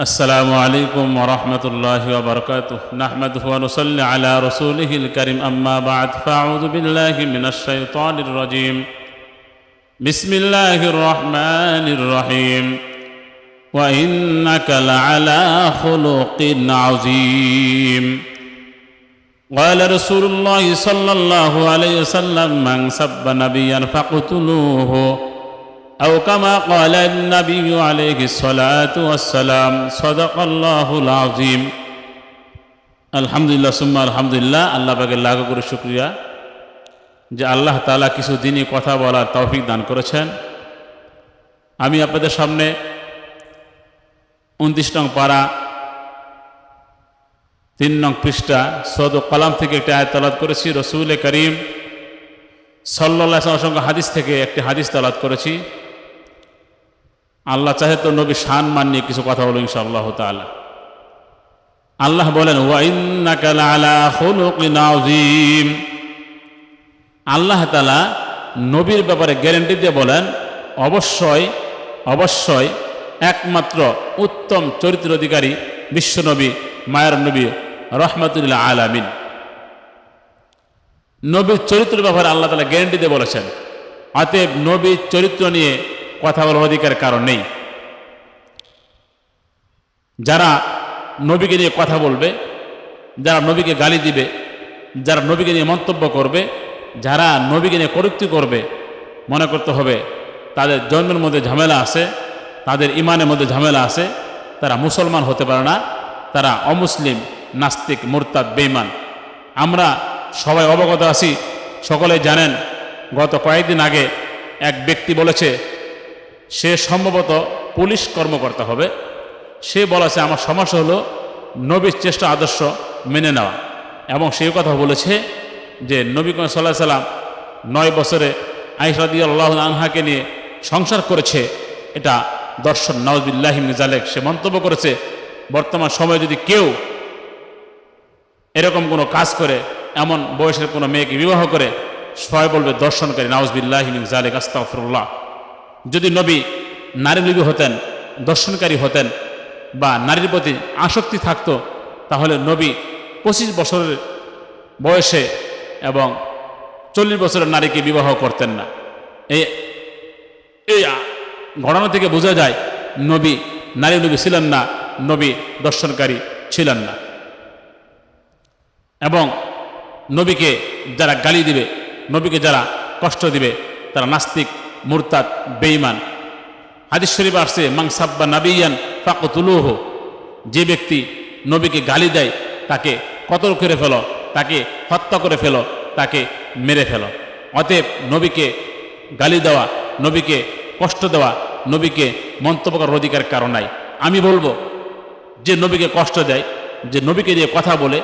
السلام عليكم ورحمة الله وبركاته. نحمده ونصلي على رسوله الكريم. أما بعد فأعوذ بالله من الشيطان الرجيم. بسم الله الرحمن الرحيم. وإنك لعلى خلق عظيم. قال رسول الله صلى الله عليه وسلم من سب نبيا فاقتلوه أو كما قال النبي عليه الصلاة والسلام صدق الله العظيم আলহামদুলিল্লাহ সুম্মা আলহামদুলিল্লাহ আল্লাহ পাকে লাগু করে শুক্রিয়া যে আল্লাহ তালা কিছু দিনই কথা বলার তৌফিক দান করেছেন আমি আপনাদের সামনে উনত্রিশ নং পাড়া তিন নং পৃষ্ঠা সদ কলাম থেকে একটি আয়াত তালাত করেছি রসুল করিম সাল্লাহ অসংখ্য হাদিস থেকে একটি হাদিস তালাত করেছি আল্লাহ চাহে তো নবী শান মান নিয়ে কিছু কথা ইনশাআল্লাহ তাআলা। আল্লাহ বলেন লাআলা খুলুকিন আযীম। আল্লাহ তালা নবীর ব্যাপারে গ্যারেন্টি দিয়ে বলেন, অবশ্যই অবশ্যই একমাত্র উত্তম চরিত্র অধিকারী বিশ্বনবী মায়ের নবী রহমতুল্লাহ আলামিন। নবীর চরিত্রের ব্যাপারে আল্লাহ তালা গ্যারেন্টি দিয়ে বলেছেন, অতএব নবীর চরিত্র নিয়ে কথা বলার অধিকার কারণ নেই। যারা নবীকে নিয়ে কথা বলবে, যারা নবীকে গালি দিবে, যারা নবীকে নিয়ে মন্তব্য করবে, যারা নবীকে নিয়ে কটুক্তি করবে, মনে করতে হবে তাদের জন্মের মধ্যে ঝামেলা আছে, তাদের ইমানের মধ্যে ঝামেলা আছে, তারা মুসলমান হতে পারে না, তারা অমুসলিম, নাস্তিক, মোরতাদ বেইমান আমরা সবাই অবগত আছি সকলে জানেন, গত কয়েকদিন আগে এক ব্যক্তি বলেছে সে সম্ভবত পুলিশ কর্মকর্তা হবে। সে বলেছে, আমার সমস্যা হলো নবীর চেষ্টা আদর্শ মেনে নেওয়া। এবং সেই কথা বলেছে যে, নবী সাল্লাহ সাল্লাম নয় বছরে আইসরাদি আল্লাহ আনহাকে নিয়ে সংসার করেছে। এটা দর্শন নওয়াজবিল্লাহিম জালেক সে মন্তব্য করেছে, বর্তমান সময়ে যদি কেউ এরকম কোনো কাজ করে, এমন বয়সের কোনো মেয়েকে বিবাহ করে, সবাই বলবে দর্শনকারী নাউজবিল্লাহিম জালেক আস্তাফরুল্লাহ যদি নবী নারী নবী হতেন, দর্শনকারী হতেন বা নারীর প্রতি আসক্তি থাকতো, তাহলে নবী পঁচিশ বছরের বয়সে এবং চল্লিশ বছরের নারীকে বিবাহ করতেন না। এই এই ঘটনা থেকে বোঝা যায় নবী নারী নবী ছিলেন না, নবী দর্শনকারী ছিলেন না। এবং নবীকে যারা গালি দিবে, নবীকে যারা কষ্ট দিবে, তারা নাস্তিক মুরতাদ বেইমান হাদিস শরীফ আসছে মাংসাব্বা নাবিয়ান ফাকতুলুহ যে ব্যক্তি নবীকে গালি দেয়, তাকে কতল করে ফেলো, তাকে হত্যা করে ফেলো, তাকে মেরে ফেলো। অতএব নবীকে গালি দেওয়া, নবীকে কষ্ট দেওয়া, নবীকে মন্তব্য করার অধিকার কারণ নাই। আমি বলব, যে নবীকে কষ্ট দেয়, যে নবীকে নিয়ে কথা বলে,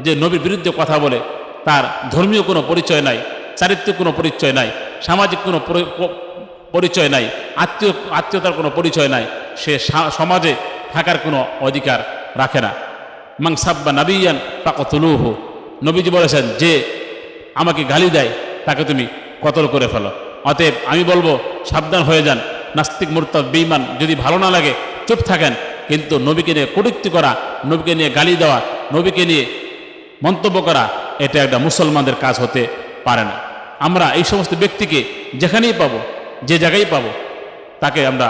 যে নবীর বিরুদ্ধে কথা বলে, তার ধর্মীয় কোনো পরিচয় নাই, চারিত্রিক কোনো পরিচয় নাই। সামাজিক কোনো পরিচয় নাই, আত্মীয়, আত্মীয়তার কোনো পরিচয় নাই, সে সমাজে থাকার কোনো অধিকার রাখে না। মাংসাব্বা নাবিয়ান পাকতুলুহ নবীজি বলেছেন, যে আমাকে গালি দেয়, তাকে তুমি কতল করে ফেলো। অতএব আমি বলব, সাবধান হয়ে যান। নাস্তিক, মুরতাদ বেইমান যদি ভালো না লাগে, চুপ থাকেন। কিন্তু নবীকে নিয়ে কটুক্তি করা, নবীকে নিয়ে গালি দেওয়া, নবীকে নিয়ে মন্তব্য করা, এটা একটা মুসলমানদের কাজ হতে পারে না। আমরা এই সমস্ত ব্যক্তিকে যেখানেই পাবো, যে জায়গায় পাবো, তাকে আমরা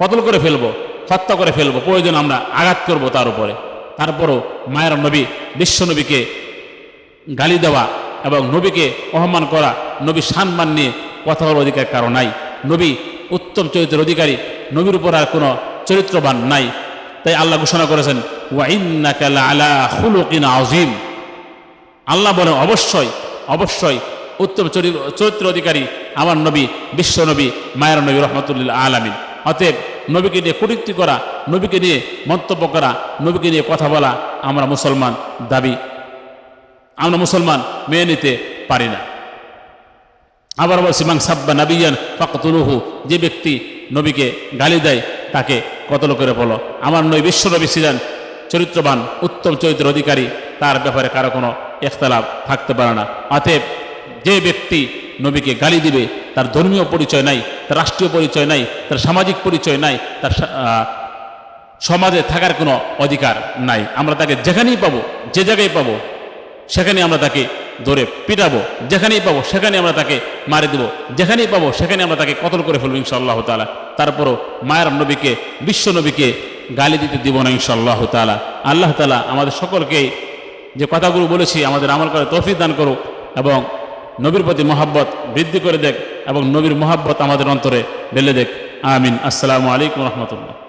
কতল করে ফেলব, হত্যা করে ফেলব, প্রয়োজন আমরা আঘাত করব তার উপরে। তারপরও মায়ের নবী, বিশ্ব নবীকে গালি দেওয়া এবং নবীকে অহমান করা নবী সম্মান নিয়ে কথা বলার অধিকার কারও নাই। নবী উত্তম চরিত্রের অধিকারী, নবীর উপর আর কোনো চরিত্রবান নাই। তাই আল্লাহ ঘোষণা করেছেন আলা হুলকিন আজিম আল্লাহ বলেন, অবশ্যই অবশ্যই উত্তম চরিত্র অধিকারী আমার নবী, বিশ্ব নবী, মায়ের নবী রহমতুল্লাহ আলমিন। অতএব নবীকে নিয়ে কটুক্তি করা, নবীকে নিয়ে মন্তব্য করা, নবীকে নিয়ে কথা বলা আমরা মুসলমান দাবি। আমরা মুসলমান মেনে নিতে পারি না। আবার বলছি মাং সাব্বা নাবিয়ান ফাকতুলুহু যে ব্যক্তি নবীকে গালি দেয়, তাকে কতল করে বলো আমার নবী বিশ্ব নবী ছিলেন, চরিত্রবান, উত্তম চরিত্রের অধিকারী, তার ব্যাপারে কারও কোনো ইখতলাফ থাকতে পারে না। অতএব যে ব্যক্তি নবীকে গালি দিবে, তার ধর্মীয় পরিচয় নাই, তার রাষ্ট্রীয় পরিচয় নাই, তার সামাজিক পরিচয় নাই, তার সমাজে থাকার কোনো অধিকার নাই। আমরা তাকে যেখানেই পাবো, যে জায়গায় পাবো সেখানে আমরা তাকে ধরে পিটাবো। যেখানেই পাবো সেখানে আমরা তাকে মারে দেবো। যেখানেই পাবো সেখানে আমরা তাকে কতল করে ফেলব ইনশাআল্লাহ তালা তারপরও মায়ের নবীকে, বিশ্ব নবীকে গালি দিতে দিব না ইনশাআল্লাহ তালা আল্লাহ তালা আমাদের সকলকে যে কথাগুলো বলেছি, আমাদের আমল করে তৌফিক দান করুক এবং নবীর প্রতি মহাব্বত বৃদ্ধি করে দেখ এবং নবীর মহাব্বত আমাদের অন্তরে বেলে দেখ। আমিন। আসসালামু আলাইকুম রহমতুল্লাহ।